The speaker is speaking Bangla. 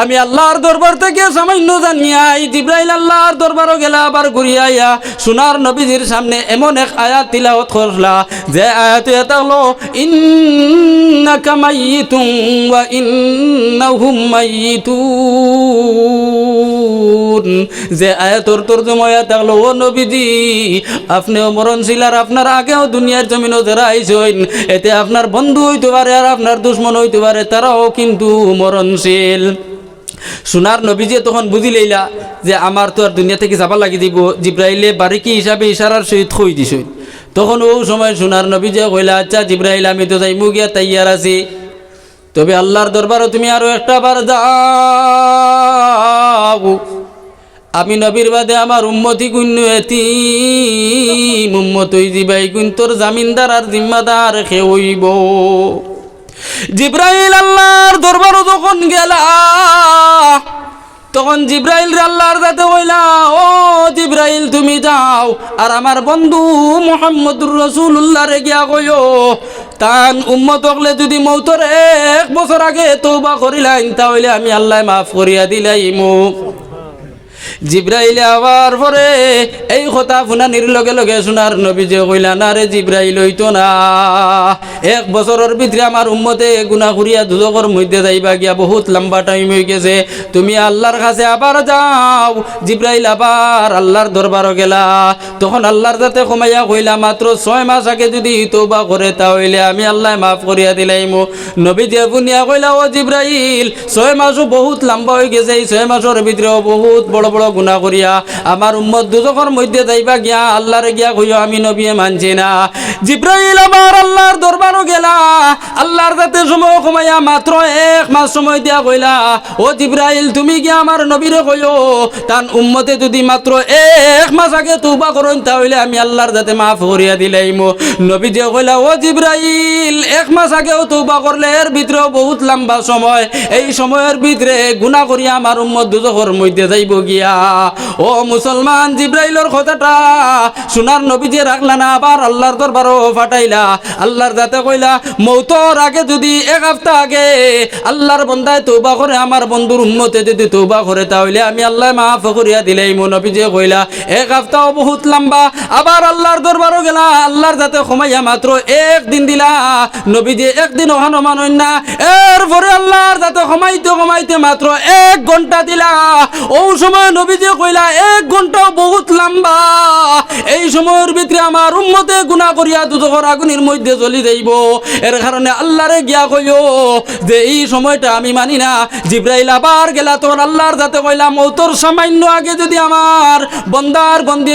আমি আল্লাহর দরবার থেকে সামান্য জানিয়াই জিব্রাইল আল্লাহর দরবারও গেলা আবার ঘুরিয়া আইয়া সোনার নবীজির সামনে এমন এক আয়াত তিলাওয়াত করলা, যে আয়াত এটা হলো ইন্নাকা মাইয়িতুন ওয়া ইন্নাহুম মাইয়িতুন যে আয়াতর তর্জমা আয়াত হলো ও নবীজি, আপনিও মরণশীল আর আপনার আগেও দুনিয়ার জমিনও যারা আইসইন এতে আপনার বন্ধু হইতে পারে আর আপনার দুশ্মন হইতে পারে, তারাও কিন্তু মরণশীল। সোনার নবীজি তখন বুঝি লইলা যে আমার তো আর দুনিয়া থেকে যাবা লাগি দিব। জিব্রাইলে বারিকি হিসাবে ইশারার সহিত খই দিছই তখন ও সময় সোনার নবীজি কইলা আচ্ছা জিব্রাইল, আমি তো যাইমু গিয়া তাইয়ার আছি। তবে আল্লাহর দরবারও তুমি আরও একটা বার যাও। আমি নবীর বাদে আমার উম্মতি গুণ্য এতি উম্মত হই দিবাই গুণ তোর জামিনদার আর জিম্মাদার খে হইব। জিব্রাইল আল্লাহর দরবারও যখন গেলা, তখন জিব্রাইল আল্লাহর যাতে হইলা, ও জিব্রাইল, তুমি যাও। আর আমার বন্ধু মোহাম্মদুর রসুল্লাহ রে গিয়া কইও তান উম্মত হকলে যদি মৌতর এক বছর আগে তৌবা করিলাইন তাহলে আমি আল্লাহ মাফ করিয়া দিলাইমু। জিব্রাইল আবার পরে এই কথা ফুনানির লগে লগে শোনার নবী যে কইলা, না রে জিব্রাইল, হইতো না। এক বছরের ভিতরে আমার উম্মতে গুনা করিয়া দুজকর মধ্যে যাইবা গিয়া বহুত লম্বা টাইম হয়ে গেছে। তুমি আল্লাহর কাছে আবার যাও। জিব্রাইল আবার আল্লাহর দরবারও গেলা। তখন আল্লাহর যাতে কমাইয়া কইলা, মাত্র ছয় মাস আগে যদি তৌবা করে তাহলে আমি আল্লাহ মাফ করিয়া দিলাইমু। নবী যে বুনিয়া কইলা, ও জিব্রাইল, ছয় মাসও বহুত লম্বা হয়ে গেছে। এই ছয় মাসের ভিতরেও বহুত বড় বড় গুণা করিয়া, আমার উম্মত দুজকর মধ্যে যাইবা গিয়া আল্লাহরে গিয়া কইও, আমি নবীয়ে মানছি না। জিব্রাইল আমার আল্লাহর দরবারও গেলা। আল্লাহর যাতে সময় কমাইয়া মাত্র এক মাস সময় দিয়া কইলা, ও জিব্রাইল, তুমি গিয়া আমার নবীরে কইও তান উম্মতে যদি মাত্র এক মাস আগে তুবা করেন, তাহলে আমি আল্লাহর যাতে মাফ করিয়া দিলাইমো। নবী যে কইলা, ও জিব্রাইল, এক মাস আগেও তুবা করলে এর ভিতরেও বহুত লম্বা সময়। এই সময়ের ভিতরে গুণা করিয়া আমার উম্মত দুজকর মধ্যে যাইব গিয়া। ও মুসলমান জিব্রাইলর কথাটা সোনার নবী যে রাখলা না, আবার আল্লাহর দরবারও ফাটাইলা। আল্লাহর যাতে কইলা মৌতর আগে যদি এক হপ্তাহ আগে আল্লাহর বন্দায় তৌবা করে, আমার বন্ধুর উন্মতে যদি তৌবা করে, তাহলে আমি আল্লাহ মাফ করিয়া দিলে মন অফিজে কইলা, এক হপ্তাহ বহুত লম্বা। আবার আল্লাহর দরবারও গেলা, আল্লাহর যাতে সময়া মাত্র একদিন দিলা নবী একদিন ওহানো মানই না। এরপরে আল্লাহর যাতে কমাইতে কমাইতে মাত্র এক ঘণ্টা দিলা। ও সময় কইলা, এক বহুত লম্বা। এই সময়ের ভিতরে আমার উম্মতে গুণা করিয়া দুজকর আগুনের মধ্যে জ্বলি যাইব। এর কারণে আল্লাহরে গিয়া কইও যে, এই সময়টা আমি মানি না। জিব্রাইল আবার গেলা তোর আল্লাহর যাতে কইলা, মৌতর সামান্য আগে যদি আমার বন্দার বন্দি